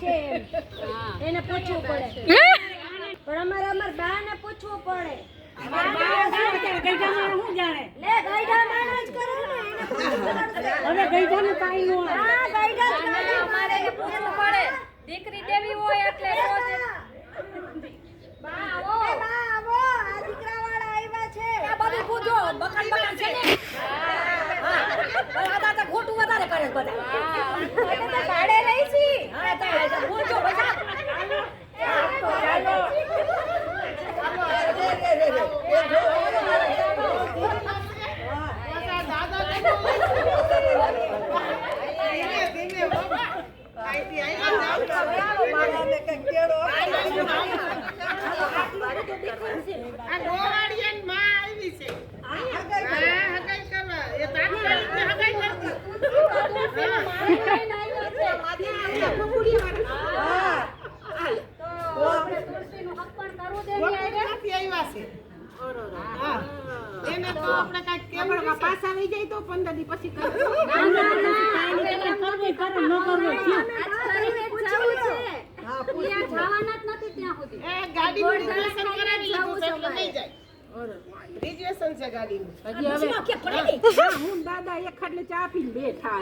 છે એને પૂછવું પડે. પણ અમારે અમાર બાને પૂછવું પડે. લે ગઈઢા માણસ કરો ને પૂછવું પડશે. હવે ગઈઢાનું કાંઈ ન હોય. હા ગઈઢા જ કરે. અમારે એને પૂછવું પડે દીકરી દેવી હોય એટલે તો જ બા આવો એ બા આવો આ દીકરાવાળા આવ્યા છે આ બધું પૂછો બકાન બકાન છે ને હા આ તો ખોટું વધારે કરે છે બધા અમે તો ભાડે રહી છી હા તો પૂછો બધા આ ગોવાળિયાની માં આવી છે. હા, હગાઈ કરવા. એ તાત્કાલિક ને હગાઈ કરતી. ગોકુળમાંથી આવ્યા છે. હા. એને તો આપણે કાંઈક કેવડમાં પાછા આવી જાય તો પંદર દી પછી કરવું કરો, ન કરવું હોય થયું. એ ગાડીનું રિઝર્વેશન કરાવી લીધું છે એટલે નહીં જાય. છે ગાડીનું. હજી હવે હા, હું દાદા એક ખાટલે ચા પીને બેઠા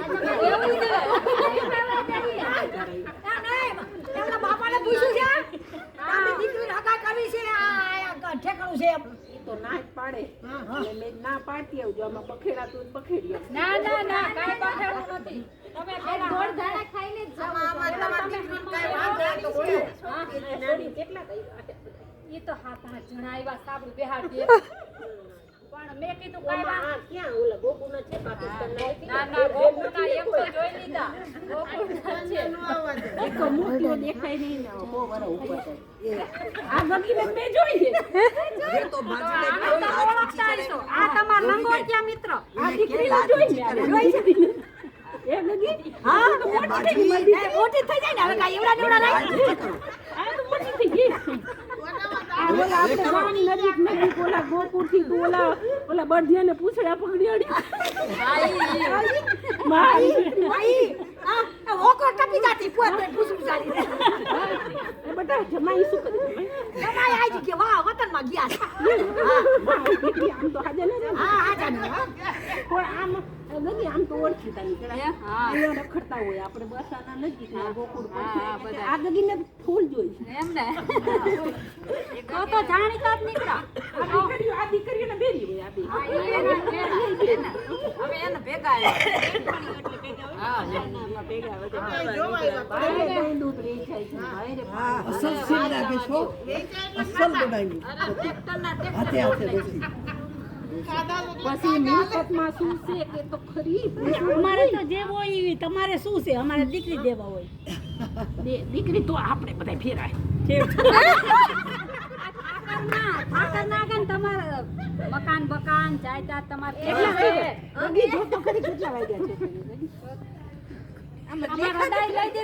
એમના બાપાને પૂછ્યું છે તારી દીકરી હગા કરવી છે આ ઠેકાણું છે તો ના જ પાડે. એટલે મેં ના પાડતી આવજો આમાં બખેડા તું બખેડી ના ના ના કાંઈ પાછળનું નથી. તમે પેલા ધારા ખાઈને જ જવું આમાં તમારી દીકરીને કાંઈ વાંધો નહીં તો બોલો. છોડી કેટલા તો હાથ હાથ જણા આવ્યા સાબુ બેહાડી પણ મેં કીધું કાંઈ આ ક્યાં? ઓલા ગોકુના છે પાકિસ્તાનના એ ના ના ગોકુળના એમ તો જોઈ લીધા. ગોકુળના છે. આવવા દે. એક તો મોટો દેખાય નહીં ને. બહુ વર ઉપર. આ ગગીને મેં જોઈ છે. આ તમાર લંગોટિયા મિત્ર. આ દીકરીને જોઈ ને આ જોઈ છે. એ ગગી હા તો મોટી થઈ દીકરી. મોટી થઈ જાય ને. હવે કાંઈ એવડા નેવડા લાગી આ તો મોટી થઈ ગઈ. આપણે નજીક નજીક ઓલા ગોકુળથી તો ઓલા ઓલા બળદિયાને પૂછડા પકડી અડી. મારી ભાઈ. આ ઓકો ટપી જાતી પોત પૂછું જાતી એ જમાઈ શું કરે તમારે આજી કે વાહ વતનમાં ગયા આમ તો હાજર. હા. આમ આમ તો ઓળખીતા નીકળ્યા અહીંયા રખડતા હોય આપણે બસાના નજીક ના ગોકુળ. આ ગગીને ફૂલ જોઈ એમ ને? તો તો જાણીતા જ નીકળ્યા આ દીકરીઓ આ દીકરીઓને બેરી હોય આ બે. હવે એને ભેગા આવ્યા. બારે દહીં દૂધ જાય છે. અસલ સિંહ રાખે છો અસલ બનાવી હાથે હાથે બેસી. પછી મિલકતમાં શું છે કે તો ખરી? અમારે તો જે હોય તમારે શું છે? અમારે દીકરી દેવા હોય. દીકરી તો આપણે બધા ફેરાય. ઠાકર ના કે તમારે મકાન બકાન જાયદાદ તમારે કેટલા વાગ્યા છે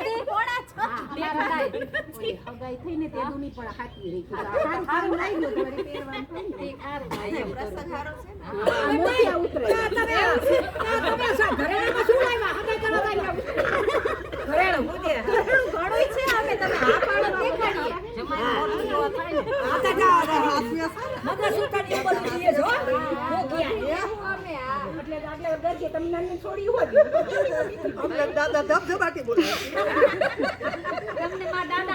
લઈ હગાઈ થઈને તે દુની પણ હાચવી રહી. સારું સારું લાગ્યું તો વળી પહેરવાનું. થાય ને. હા, મોતિયા ઉતરે. એટલે આટલે ગરજે તમને નાની છોડી હોય અમને દાદા ધબધબાટી બોલે તમને મારા દાદા હાચવે સારા બધા નરવા હો. આ બેનને મેં જોયા. આ છોડી બધી હવે મોરા કાનમાં કૂટવા જાય ને. મોં ધોય. બદન જોયું. હદાઈ લઈ દીધી હદાઈ. એટલે જ અમે અહીંયા જોવા એટલે જ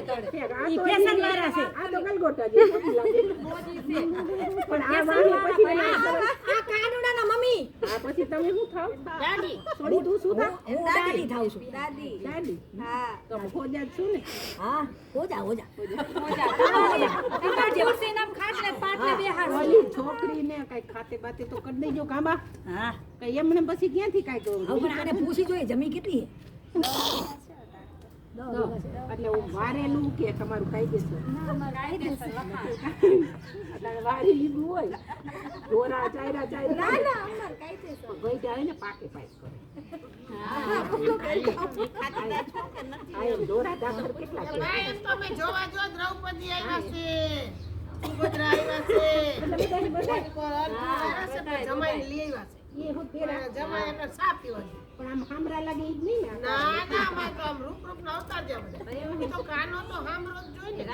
ઈ ફેશન વાળા છે. આ તો ગલગોટા જે પણ આ વાળી પછી આ કાનુડાના મમ્મી. આ પછી તમે શું થાવ? દાદી. સોડી તું શું થાવ? હું દાદી થાઉં છું. દાદી. દાદી. હા. તો ખોજા છું ને. હા નામ ખાટલે પાટલે છોકરીને કઈ ખાતે બાતે તો કરી દેજો કાબા હા. કઈ એમને પછી ક્યાંથી કઈ કહું? આને પૂછી જોઈએ જમી કેટલી એટલે વારેલું કે તમારું કાયદેસર અત્યારે વારી લીધું હોય. ઢોરા ચાયરા ચાયરા ના ના ગઈ જાય ને પાકે પાક કરે. આ ઢોરા દાખલ કેટલા છે? ભાઈ, તમે જોવા જો દ્રૌપદી આવ્યા છે. સુભદ્રા આવ્યા છે. લઈ આવ્યા જમાઈ પીવા છે. પણ આમ હામરા લાગે ઈ જ નહીં ને ના ના અમારે તો આમ રૂપ રૂપ ના છે બધા. તો કાનો તો હામરો જ જોઈ ને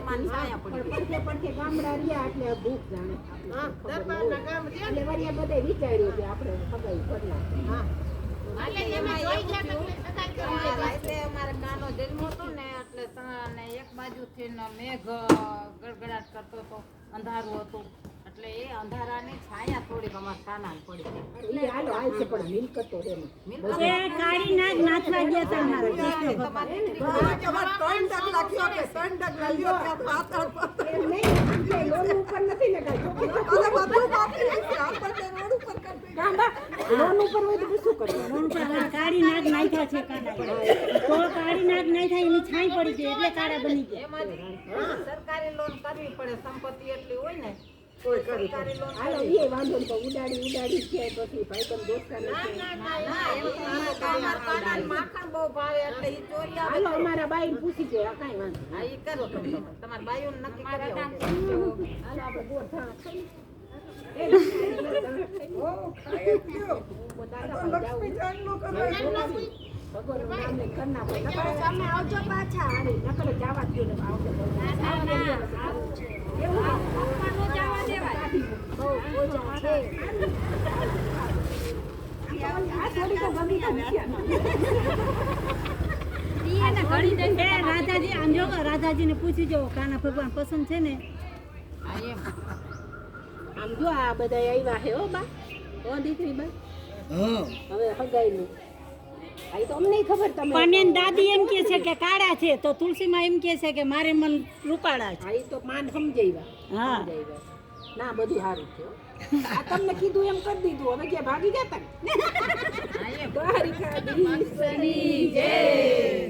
પણ પડખે પડખે ગામડા રહ્યા એટલે ભૂખ જાણે હા, દરબારના ગામ રહ્યા ને. એટલે વરિયા બધે વિચાર્યું કે આપણે સગાઈ કરી નાખીએ. હા. એટલે એમાં જોઈ ગયા એટલે સગાઈ કરી એટલે અમારે નાનો જન્મ હતો ને એટલે એક બાજુથી ને મેઘ ગડગડાટ કરતો હતો અંધારું હતું એટલે એ અંધારાની છાયા થોડીક અમાર કાના પડી હાલો હાલ છે પણ મિલકતો રે ને. એ કાળી નાગ નાચવા ગયા હતા અમારા કૃષ્ણ કે ત્રણ ડગ આમ કે લોન ઉપર નથી ને કાંઈ. ગાંડા, લોન ઉપર હોય તો શું કરવાનું? લોન પર કાળી નાગ નાખ્યા છે કાળા તો કાળી નાગ નાખ્યા એની છાઈ પડી ગઈ એટલે કાળા બની ગયા. એમાંથી સરકારી લોન કરવી પડે સંપત્તિ એટલી હોય ને હાલો, વાંધો ઉડાડી ઉડાડી છે પછી અમારા પૂછી આ કાંઈ વાંધો હા કરો તમારા નક્કી કરી આપણે. એ, પોતાના પણ જાવું. ભગવાનનું નામ લઈને કરી નાખો. નકર તમે આવજો પાછા હારી, નકર જવા દ્યો ને આવજો રાધાજી આમ જો રાધાજીને પૂછી જવો કાના ભગવાન પસંદ છે ને. આમ જો આ બધા આવ્યા હે હો બા. હો દીકરી બા. હવે હગાઈનું આ ઈ તો અમને ખબર તમે પણ દાદી એમ કે છે કે કાળા છે તો તુલસીમાં એમ કે છે કે મારે મન રૂપાળા છે. તો માન સમજાવ્યા હા. ના બધું સારું છે આ તમને કીધું એમ કરી દીધું હવે કે ભાગી ગયા તમે? જય.